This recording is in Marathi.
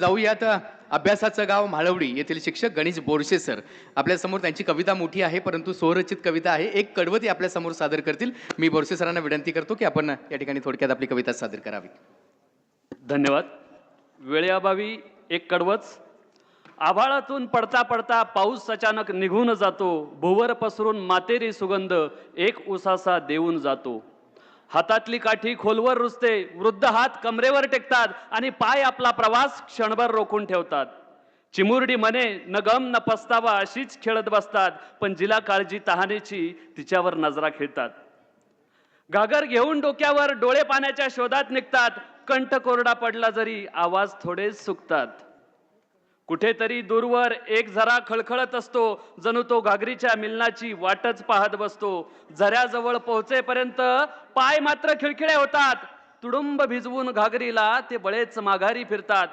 जाऊयात अभ्यासाचं गाव माळवडी येथील शिक्षक गणेश बोरसे सर. आपल्यासमोर त्यांची कविता मोठी आहे परंतु स्वरचित कविता आहे. एक कडवती आपल्यासमोर सादर करतील. मी बोरसे सरांना विनंती करतो की आपण या ठिकाणी थोडक्यात आपली कविता सादर करावी. धन्यवाद. वेळेअभावी एक कडवच. आभाळातून पडता पडता पाऊस अचानक निघून जातो. भुवर पसरून मातेरी सुगंध एक उसासा देऊन जातो. हातातली काठी खोलवर रुजते वृद्ध हात कमरेवर टेकतात आणि पाय आपला प्रवास क्षणभर रोखून ठेवतात. चिमुरडी मने न गम न पस्तावा अशीच खेळत बसतात पण जिला काळजी तहानेची तिच्यावर नजरा खेळतात. घागर घेऊन डोक्यावर डोळे पाण्याच्या शोधात निघतात कंठ कोरडा पडला जरी आवाज थोडे सुकतात. कुठेतरी दूरवर एक झरा खळखळत असतो जणू तो घागरीच्या मिलनाची वाटच पाहत बसतो. झऱ्याजवळ पोहोचेपर्यंत पाय मात्र खिळखिळे होतात. तुडुंब भिजवून घागरीला ते बळेच माघारी फिरतात.